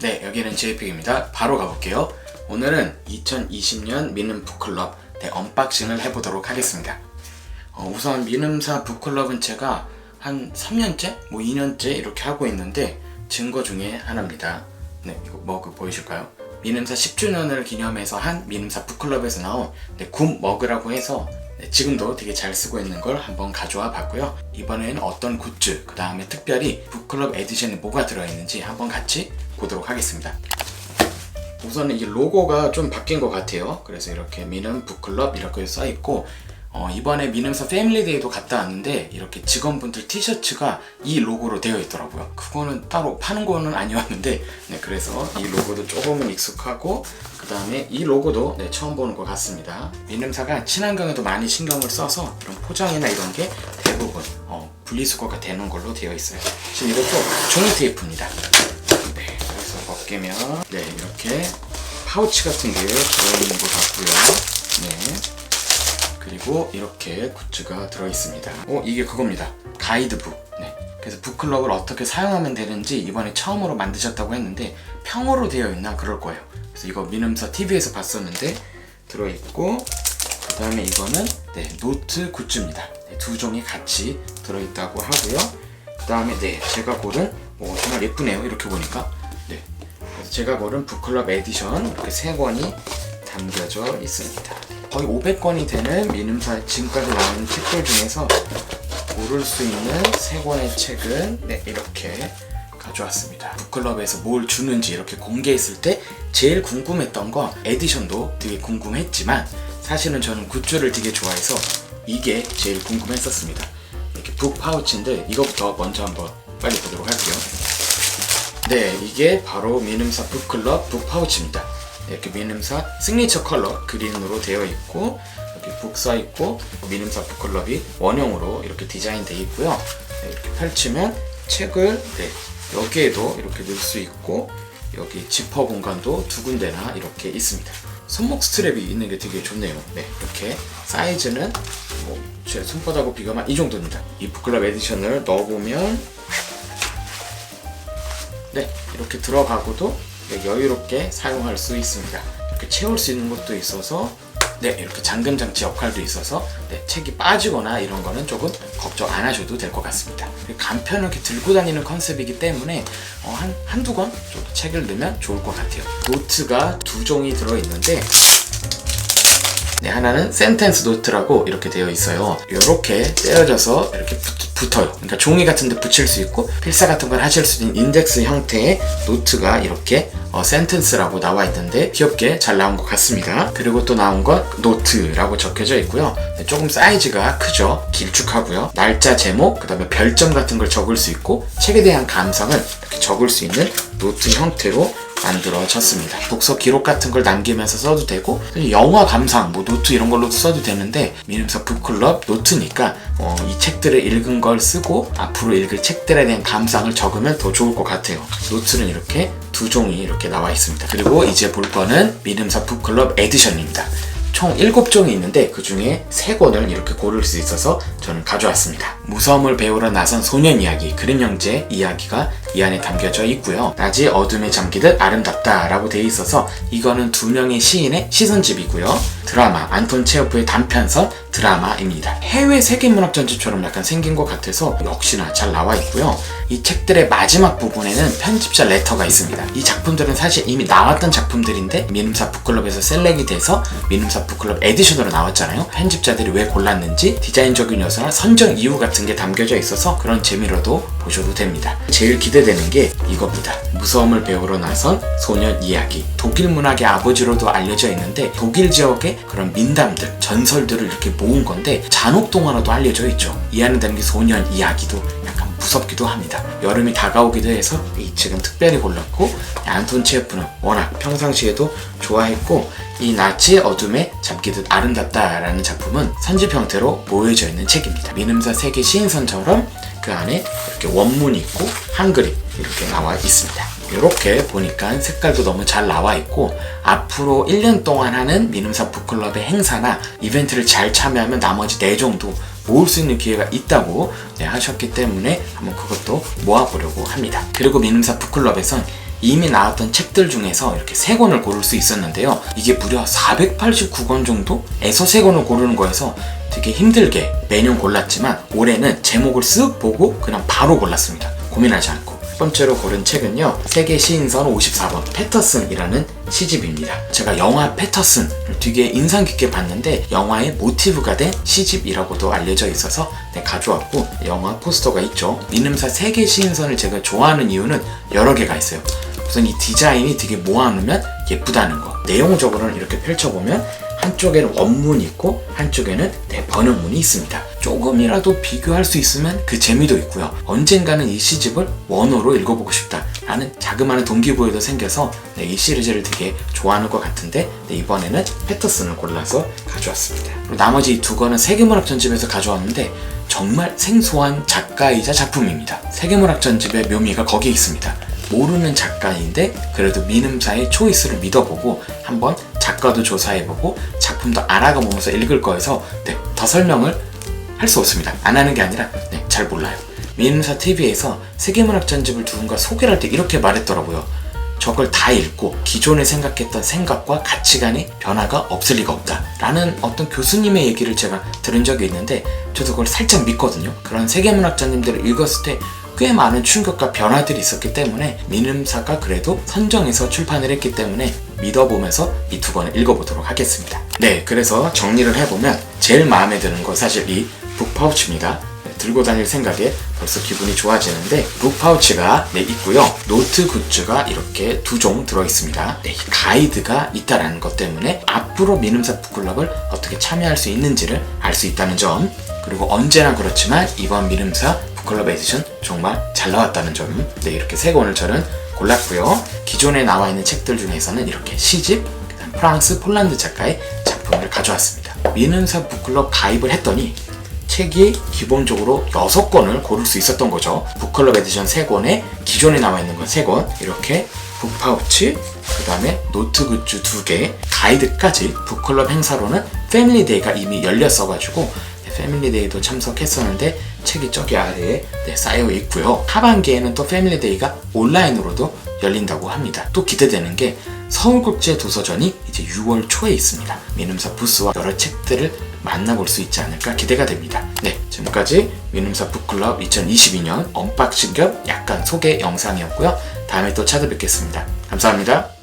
네, 여기는 JP입니다. 바로 가볼게요. 오늘은 2020년 미는 북클럽 네, 언박싱을 해보도록 하겠습니다. 어, 우선 미음사 북클럽은 제가 한 3년째? 뭐 2년째 이렇게 하고 있는데 증거 중에 하나입니다. 네, 이거 머그 보이실까요? 미음사 10주년을 기념해서 한 미음사 북클럽에서 나온 네, 굽 머그라고 해서 네, 지금도 되게 잘 쓰고 있는 걸 한번 가져와 봤고요. 이번에는 어떤 굿즈, 그 다음에 특별히 북클럽 에디션에 뭐가 들어있는지 한번 같이 보도록 하겠습니다. 우선 이 로고가 좀 바뀐 것 같아요. 그래서 이렇게 미는 북클럽 이렇게 써 있고 어, 이번에 미는사 패밀리데이도 갔다 왔는데 이렇게 직원분들 티셔츠가 이 로고로 되어 있더라고요. 그거는 따로 파는 거는 아니었는데 네, 그래서 이 로고도 조금은 익숙하고 그 다음에 이 로고도 네, 처음 보는 것 같습니다. 미음사가 친환경에도 많이 신경을 써서 이런 포장이나 이런 게 대부분 어, 분리수거가 되는 걸로 되어 있어요. 지금 이것도 종이 테이프입니다. 네, 그래서 벗기면 네 이렇게 파우치 같은 게 들어있는 것 같고요. 네. 그리고 이렇게 굿즈가 들어있습니다. 어, 이게 그겁니다. 가이드북. 네. 그래서 북클럽을 어떻게 사용하면 되는지 이번에 처음으로 만드셨다고 했는데 평어로 되어 있나 그럴 거예요. 그래서 이거 미음사 TV에서 봤었는데 들어있고 그 다음에 이거는 네, 노트 굿즈입니다. 네, 두 종이 같이 들어있다고 하고요. 그 다음에 네, 제가 고른 오, 정말 예쁘네요. 이렇게 보니까. 네. 그래서 제가 고른 북클럽 에디션 이렇게 세 권이 담겨져 있습니다. 거의 500권이 되는 미음사 지금까지 나온 책들 중에서 고를 수 있는 세 권의 책은 네, 이렇게 가져왔습니다. 북클럽에서 뭘 주는지 이렇게 공개했을 때 제일 궁금했던 거 에디션도 되게 궁금했지만 사실은 저는 굿즈를 되게 좋아해서 이게 제일 궁금했었습니다. 이렇게 북 파우치인데 이것부터 먼저 한번 빨리 보도록 할게요. 네, 이게 바로 미음사 북클럽 북 파우치입니다. 이렇게 미음사 시그니처 컬러 그린으로 되어 있고 이렇게 북써 있고 미음사 북클럽이 원형으로 이렇게 디자인되어 있고요. 네, 이렇게 펼치면 책을 네, 여기에도 이렇게 넣을 수 있고 여기 지퍼 공간도 두 군데나 이렇게 있습니다. 손목 스트랩이 있는 게 되게 좋네요. 네, 이렇게 사이즈는 뭐 제 손바닥하고 비교하면 이 정도입니다. 이 북클럽 에디션을 넣어보면 네, 이렇게 들어가고도 네, 여유롭게 사용할 수 있습니다. 이렇게 채울 수 있는 것도 있어서 네, 이렇게 잠금 장치 역할도 있어서 네, 책이 빠지거나 이런 거는 조금 걱정 안 하셔도 될 것 같습니다. 그리고 간편을 이렇게 들고 다니는 컨셉이기 때문에 어, 한, 한두 권 정도 책을 넣으면 좋을 것 같아요. 노트가 두 종이 들어있는데 네, 하나는 센텐스 노트라고 이렇게 되어 있어요. 이렇게 떼어져서 이렇게 붙, 어요 그러니까 종이 같은 데 붙일 수 있고 필사 같은 걸 하실 수 있는 인덱스 형태의 노트가 이렇게 어, 센텐스라고 나와 있는데 귀엽게 잘 나온 것 같습니다. 그리고 또 나온 건 노트라고 적혀져 있고요. 네, 조금 사이즈가 크죠. 길쭉하고요. 날짜 제목, 그 다음에 별점 같은 걸 적을 수 있고 책에 대한 감상을 이렇게 적을 수 있는 노트 형태로 만들어졌습니다. 독서 기록 같은 걸 남기면서 써도 되고 영화 감상, 뭐 노트 이런 걸로도 써도 되는데 미음사 북클럽 노트니까 어, 이 책들을 읽은 걸 쓰고 앞으로 읽을 책들에 대한 감상을 적으면 더 좋을 것 같아요. 노트는 이렇게 두 종이 이렇게 나와 있습니다. 그리고 이제 볼 거는 미음사 북클럽 에디션입니다. 총 7종이 있는데 그 중에 3권을 이렇게 고를 수 있어서 저는 가져왔습니다. 무서움을 배우러 나선 소년 이야기, 그림 형제 이야기가 이 안에 담겨져 있고요. 낮이 어둠에 잠기듯 아름답다 라고 되어 있어서 이거는 두 명의 시인의 시선집이고요. 드라마, 안톤 체오프의 단편선 드라마입니다. 해외 세계문학 전집처럼 약간 생긴 것 같아서 역시나 잘 나와 있고요. 이 책들의 마지막 부분에는 편집자 레터가 있습니다. 이 작품들은 사실 이미 나왔던 작품들인데 미음사 북클럽에서 셀렉이 돼서 미음사 북클럽 에디션으로 나왔잖아요. 편집자들이 왜 골랐는지 디자인적인 요소나 선정 이유 같은 게 담겨져 있어서 그런 재미로도 보셔도 됩니다. 제일 기대 되는 게 이겁니다. 무서움을 배우러 나선 소년 이야기. 독일 문학의 아버지로도 알려져 있는데 독일 지역의 그런 민담들, 전설들을 이렇게 모은 건데 잔혹 동화로도 알려져 있죠. 이 안에 담긴 소년 이야기도 약간 무섭기도 합니다. 여름이 다가오기도 해서 이 책은 특별히 골랐고 안톤 체프는 워낙 평상시에도 좋아했고 이 나치 어둠에 잠기듯 아름답다라는 작품은 선집 형태로 모여져 있는 책입니다. 미음사 세계 시인선처럼 그 안에 이렇게 원문이 있고 한글이 이렇게 나와 있습니다. 이렇게 보니까 색깔도 너무 잘 나와 있고 앞으로 1년 동안 하는 미음사 북클럽의 행사나 이벤트를 잘 참여하면 나머지 4종도 모을 수 있는 기회가 있다고 네, 하셨기 때문에 한번 그것도 모아보려고 합니다. 그리고 미음사 북클럽에선 이미 나왔던 책들 중에서 이렇게 세 권을 고를 수 있었는데요. 이게 무려 489권 정도에서 세 권을 고르는 거여서 되게 힘들게 매년 골랐지만 올해는 제목을 쓱 보고 그냥 바로 골랐습니다. 고민하지 않고. 첫 번째로 고른 책은요. 세계 시인선 54번 패터슨이라는 시집입니다. 제가 영화 패터슨을 되게 인상 깊게 봤는데 영화의 모티브가 된 시집이라고도 알려져 있어서 네, 가져왔고 영화 포스터가 있죠. 미음사 세계 시인선을 제가 좋아하는 이유는 여러 개가 있어요. 우선 이 디자인이 되게 모아놓으면 예쁘다는 거. 내용적으로는 이렇게 펼쳐보면 한쪽에는 원문이 있고 한쪽에는 네, 번역문이 있습니다. 조금이라도 비교할 수 있으면 그 재미도 있고요. 언젠가는 이 시집을 원어로 읽어보고 싶다 라는 자그마한 동기부여도 생겨서 네, 이 시리즈를 되게 좋아하는 것 같은데 네, 이번에는 패터슨을 골라서 가져왔습니다. 나머지 이두 권은 세계문학 전집에서 가져왔는데 정말 생소한 작가이자 작품입니다. 세계문학 전집의 묘미가 거기에 있습니다. 모르는 작가인데 그래도 미음사의 초이스를 믿어보고 한번 작가도 조사해보고 작품도 알아가 보면서 읽을 거여서 네, 더 설명을 할 수 없습니다. 안 하는 게 아니라 네, 잘 몰라요. 미음사 TV에서 세계문학 전집을 누군가 소개를 할 때 이렇게 말했더라고요. 저걸 다 읽고 기존에 생각했던 생각과 가치관이 변화가 없을 리가 없다. 라는 어떤 교수님의 얘기를 제가 들은 적이 있는데 저도 그걸 살짝 믿거든요. 그런 세계문학자님들을 읽었을 때 꽤 많은 충격과 변화들이 있었기 때문에 민음사가 그래도 선정해서 출판을 했기 때문에 믿어보면서 이 두 권을 읽어보도록 하겠습니다. 네, 그래서 정리를 해보면 제일 마음에 드는 건 사실 이 북파우치입니다. 네, 들고 다닐 생각에 벌써 기분이 좋아지는데 북파우치가 네, 있고요. 노트 굿즈가 이렇게 두 종 들어있습니다. 네, 이 가이드가 있다라는 것 때문에 앞으로 민음사 북클럽을 어떻게 참여할 수 있는지를 알 수 있다는 점 그리고 언제나 그렇지만 이번 미름사 북클럽 에디션 정말 잘 나왔다는 점. 네, 이렇게 세 권을 저는 골랐고요. 기존에 나와 있는 책들 중에서는 이렇게 시집, 프랑스, 폴란드 작가의 작품을 가져왔습니다. 미는사 북클럽 가입을 했더니 책이 기본적으로 6권을 고를 수 있었던 거죠. 북클럽 에디션 3권에 기존에 나와 있는 건 3권, 이렇게 북파우치, 그 다음에 노트 굿즈 2개, 가이드까지 북클럽 행사로는 패밀리데이가 이미 열렸어가지고 패밀리데이도 참석했었는데 책이 저기 아래에 네, 쌓여 있고요. 하반기에는 또 패밀리데이가 온라인으로도 열린다고 합니다. 또 기대되는 게 서울국제도서전이 이제 6월 초에 있습니다. 민음사 부스와 여러 책들을 만나볼 수 있지 않을까 기대가 됩니다. 네, 지금까지 민음사 북클럽 2022년 언박싱 겸 약간 소개 영상이었고요. 다음에 또 찾아뵙겠습니다. 감사합니다.